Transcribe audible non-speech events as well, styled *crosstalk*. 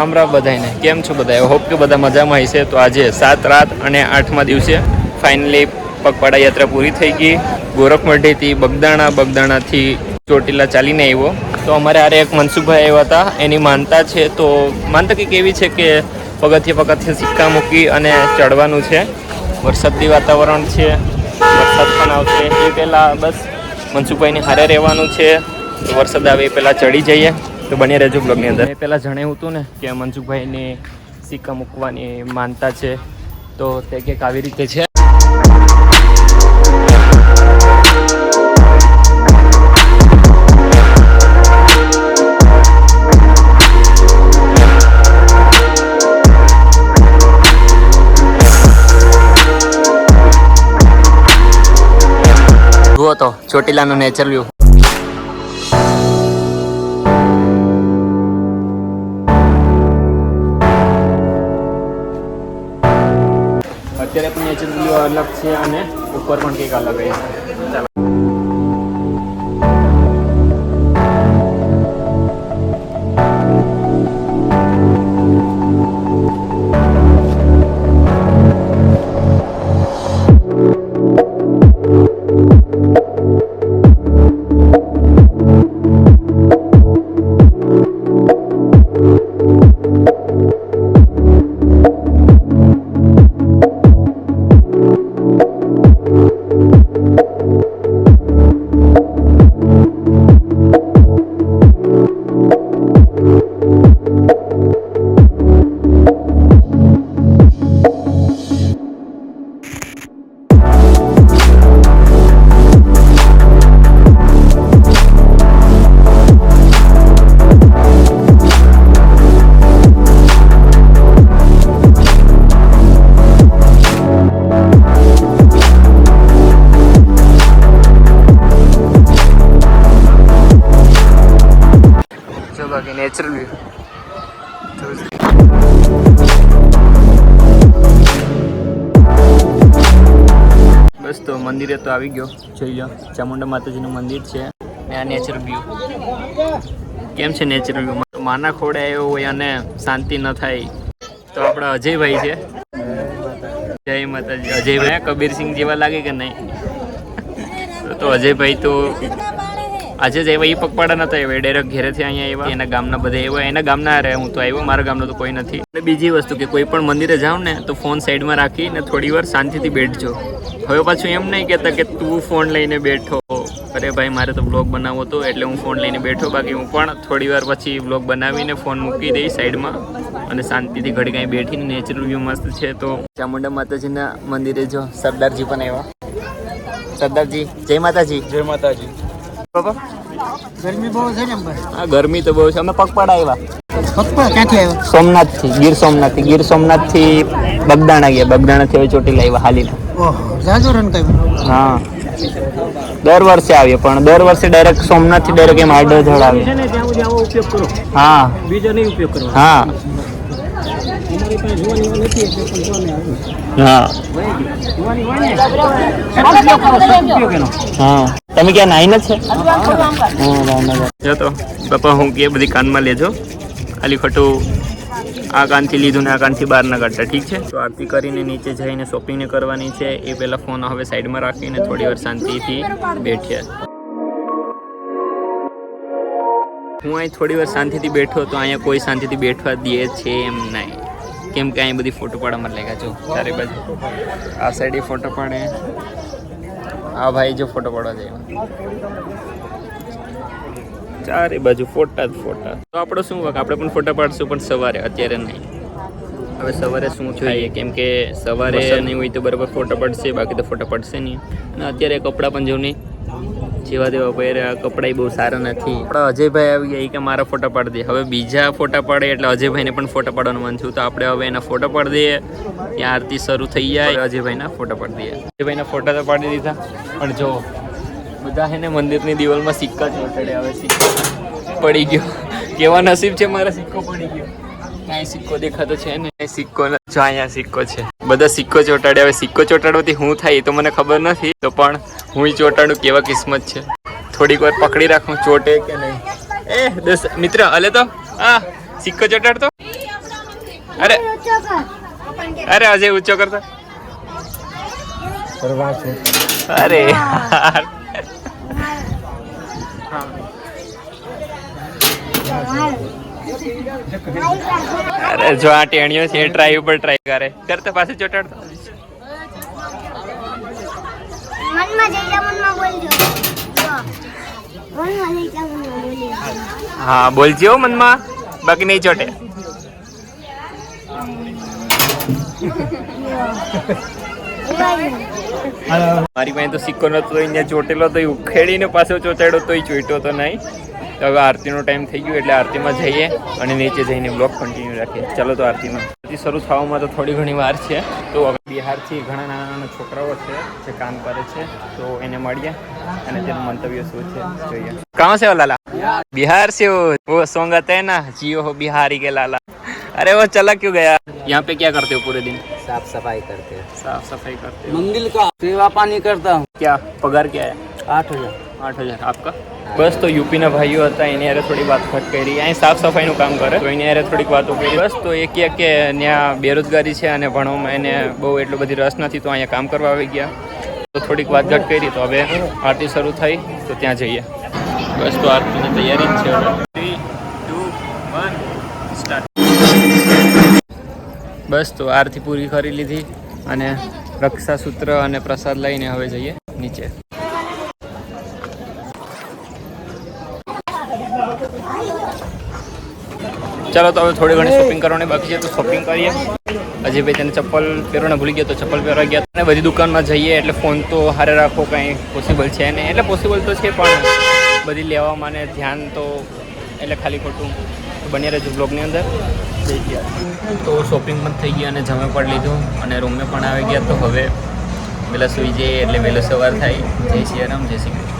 રામ રામ બધાને કેમ છો બધા? હોપ કે બધા મજામાં હશે. તો આજે સાત રાત અને આઠમા દિવસે ફાઇનલી પગપાળા યાત્રા પૂરી થઈ ગઈ. ગોરખમઢીથી બગદાણા, બગદાણાથી ચોટીલા ચાલીને આવ્યો. તો અમારે આરે એક મનસુખભાઈ આવ્યા હતા. એની માનતા છે તો, માનતા કંઈક એવી છે કે પગથિયે પગથિયે સિક્કા મૂકી અને ચડવાનું છે. વરસાદી વાતાવરણ છે. વરસાદ પણ આવશે. એ પહેલાં બસ મનસુખભાઈને હારે રહેવાનું છે. વરસાદ આવે એ પહેલાં ચડી જઈએ. તો બની રહેજો બ્લોગની અંદર. એ પહેલાં જણાવ્યું હતું ને કે મનસુખભાઈને સિક્કા મૂકવાની માનતા છે તો તે કંઈક આવી રીતે છે. જુઓ તો ચોટીલાનું નેચર વ્યૂ. અત્યારે પણ નેચર અલગ છે અને ઉપર પણ કંઈક અલગ છે. મંદિરે તો આવી ગયો. જોઈ લો, ચામુંડા માતાજીનું મંદિર છે. અને આ નેચરલ વ્યૂ કેમ છે નેચરલ વ્યૂ માના ખોડે આવ્યો હોય અને શાંતિ ન થાય. તો આપણા અજયભાઈ છે. જય માતાજી. અજયભાઈ, કબીરસિંહ જેવા લાગે કે નહીં? તો અજયભાઈ તો આજે જ એવા એ પગપાળા નતા આવ્યા. ડાયરેક્ટ ઘેરેથી અહીંયા આવ્યા. એના ગામના બધા એવા એના ગામના રહે હું તો આવ્યો, મારા ગામનો તો કોઈ નથી. અને બીજી વસ્તુ કે કોઈ પણ મંદિરે જાઉં ને, તો ફોન સાઈડમાં રાખીને થોડી વાર શાંતિથી બેઠજો. હવે પાછું એમ નહીં કહેતા કે તું ફોન લઈને બેઠો. અરે ભાઈ, મારે તો બ્લોગ બનાવવો હતો એટલે હું ફોન લઈને બેઠો. બાકી હું પણ થોડી વાર પછી બ્લોગ બનાવીને ફોન મૂકી દઈ સાઈડમાં. અને શાંતિથી ઘડી કાંઈ બેઠીને નેચરલ વ્યૂ મસ્ત છે તો. ચામુંડા માતાજીના મંદિરે જો સરદારજી પણ આવ્યા. સરદારજી, જય માતાજી. જય માતાજી. ગરમી બહુ છે ને હા ગરમી તો બહુ છે. અમે પગપાળા આવ્યા. સોમનાથથી ગીર સોમનાથ સોમનાથથી ગીર સોમનાથથી. ગીર સોમનાથથી બગદાણા ગયા. બગદાણાથી હવે ચોટીલા આવ્યા હાલીને. ઓહો જાજો રન કર્યું. હા. દર વર્ષે આવીએ પણ દર વર્ષે ડાયરેક્ટ સોમનાથથી ડાયરેક્ટ એમ આડો જળ આવે હા. બીજો નહીં ઉપયોગ કરો. હા. તમે ક્યાં નાઈ નથી? જો તો બાપા હું કે બધી કાનમાં લેજો. ખાલી ખોટું આ કાનથી લીધું ને આ કાનથી બહાર ના કાઢતા ઠીક છે? તો આરતી કરીને નીચે જઈને શોપિંગ કરવાની છે. એ પહેલાં ફોન હવે સાઈડમાં રાખીને થોડી વાર શાંતિથી બેઠ્યા. હું અહીં થોડી વાર શાંતિથી બેઠો તો અહીંયા કોઈ શાંતિથી બેઠવા દે છે એમ નહીં. કેમ કે અહીં બધી ફોટો પાડવામાં લેગા છો? ચારે બાજુ. આ સાઈડે ફોટો પાડે. આ ભાઈ જો ફોટો પાડવા જાય. ચારે બાજુ ફોટા જ ફોટા. તો આપણો શું વાક? આપણે પણ ફોટા પાડશું પણ સવારે. અત્યારે નહીં. હવે સવારે શું જોઈએ કેમ કે સવારે નહીં હોય તો બરાબર ફોટા પડશે બાકી તો ફોટા પડશે નહીં. અને અત્યારે કપડાં પણ જો નહીં. જેવા તેવા પહેર્યા કપડાં બહુ સારા નથી. આપણા અજયભાઈ આવી ગયા એ કે મારા ફોટા પાડી દે. હવે બીજા ફોટા પાડે એટલે અજયભાઈને પણ ફોટા પાડવાનું મન થયું તો આપણે હવે એના ફોટા પાડી દઈએ. ત્યાં આરતી શરૂ થઈ જાય. અજયભાઈના ફોટા પાડી દઈએ. અજયભાઈના ફોટા તો પાડી દીધા. પણ જો, બધા હે ને મંદિરની દિવાલમાં સિક્કા ચોંટાડે હવે સિક્કો પડી ગયો. કેવા નસીબ છે મારા સિક્કો પડી ગયો. કાંઈ સિક્કો દેખાતો છે ને સિક્કો જો અહીંયા સિક્કો છે. બધા સિક્કો ચોટાડે હવે સિક્કો ચોટાડવાથી હું થાય એ તો મને ખબર નથી. તો પણ હું ચોટાડું કેવા કિસ્મત છે. થોડીક વાર પકડી રાખું ચોટે કે નહીં. એ, દસ, મિત્ર અલે તો. હા સિક્કો ચોટાડતો અરે અરે અજય ઊંચો કરતો. અરે, યાર. અરે જો આ ટેણીઓ છે ટ્રાય ઉપર ટ્રાય કરે. કરતા પાસે ચોટાડતો હા બોલજો મનમાં. બાકી નહીં ચોટે. *laughs* મારી પાસે તો સિક્કો નતો તો અહીંયા ચોટેલો તો ઉખેડીને પાછો ચોટાડ્યો તોય ચોટ્યો તો નહીં. તો હવે આરતીનો ટાઈમ થઈ ગયો એટલે આરતીમાં જઈએ અને નીચે જઈને બ્લોગ કન્ટિન્યુ રાખીએ ચલો તો આરતીમાં આરતી શરૂ થવામાં તો થોડી ઘણી વાર છે તો હવે બિહારથી ઘણા નાના નાના છોકરાઓ છે જે કામ કરે છે તો એને મળીએ અને તેનું મંતવ્ય શું છે જોઈએ કાં છે લાલા बिहार से वो वो सॉन्ग आता है ना जियो हो बिहारी के लाला अरे वो चला क्यों गया यहाँ पे क्या करते हो पूरे दिन साफ सफाई करते हैं साफ सफाई करते हो मंदिर का सेवा पानी करता हूँ क्या पगार क्या है आठ हजार આઠ હજાર આપકા બસ તો યુપીના ભાઈઓ હતા એની યારે થોડી વાત ઘટ કરી. અહીં સાફ સફાઈનું કામ કરે. તો એની યારે થોડીક વાતો કરી. બસ તો એ કહે કે ત્યાં બેરોજગારી છે અને ભણવામાં એને બહુ એટલો બધી રસ નથી તો અહીંયા કામ કરવા આવી ગયા. તો થોડીક વાત ઘટ કરી તો હવે આરતી શરૂ થઈ તો ત્યાં જઈએ. બસ તો આરતીની તૈયારી જ છે હવે. બસ તો આરતી પૂરી કરી લીધી અને રક્ષાસૂત્ર અને પ્રસાદ લઈને હવે જઈએ નીચે. ચાલો તો હવે થોડી ઘણી શોપિંગ કરવાની બાકી છે તો શોપિંગ કરીએ. હજી ભાઈ તેને ચપ્પલ પહેરવાને ભૂલી ગયા તો ચપ્પલ પહેરવા ગયા અને બધી દુકાનમાં જઈએ એટલે ફોન તો હારે રાખો કાંઈ પોસિબલ છે ને એટલે પોસિબલ તો છે પણ બધી લેવામાં ને ધ્યાન તો એટલે ખાલી ખોટું. બન્યા રહેજો બ્લોગની અંદર. જઈ ગયા તો શોપિંગ પણ થઈ ગઈ અને જમે પણ લીધું અને રૂમે પણ આવી ગયા. તો હવે વહેલા સુઈ જઈએ એટલે વહેલો સવાર થાય. જય શ્રી રામ જય શ્રી કૃષ્ણ.